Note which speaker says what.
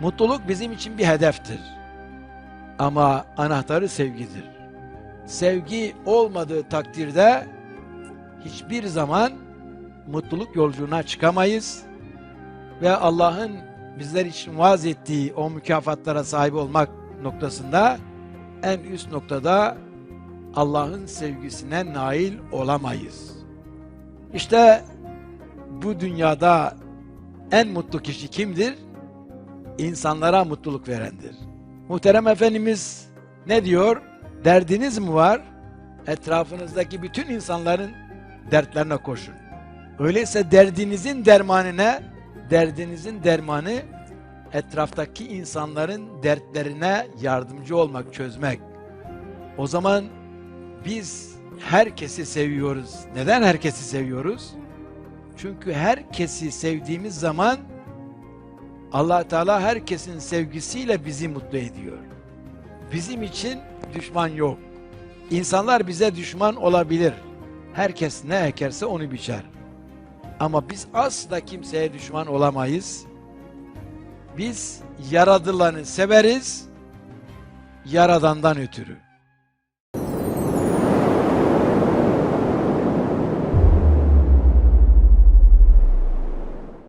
Speaker 1: Mutluluk bizim için bir hedeftir. Ama anahtarı sevgidir. Sevgi olmadığı takdirde hiçbir zaman mutluluk yolculuğuna çıkamayız ve Allah'ın bizler için vaaz ettiği o mükafatlara sahip olmak noktasında en üst noktada Allah'ın sevgisine nail olamayız. İşte bu dünyada en mutlu kişi kimdir? İnsanlara mutluluk verendir. Muhterem Efendimiz ne diyor? Derdiniz mi var? Etrafınızdaki bütün insanların dertlerine koşun. Öyleyse derdinizin dermanı ne? Derdinizin dermanı etraftaki insanların dertlerine yardımcı olmak, çözmek. O zaman biz herkesi seviyoruz. Neden herkesi seviyoruz? Çünkü herkesi sevdiğimiz zaman allah Teala herkesin sevgisiyle bizi mutlu ediyor. Bizim için düşman yok. İnsanlar bize düşman olabilir. Herkes ne ekerse onu biçer. Ama biz asla kimseye düşman olamayız. Biz yaradılanı severiz, yaradandan ötürü.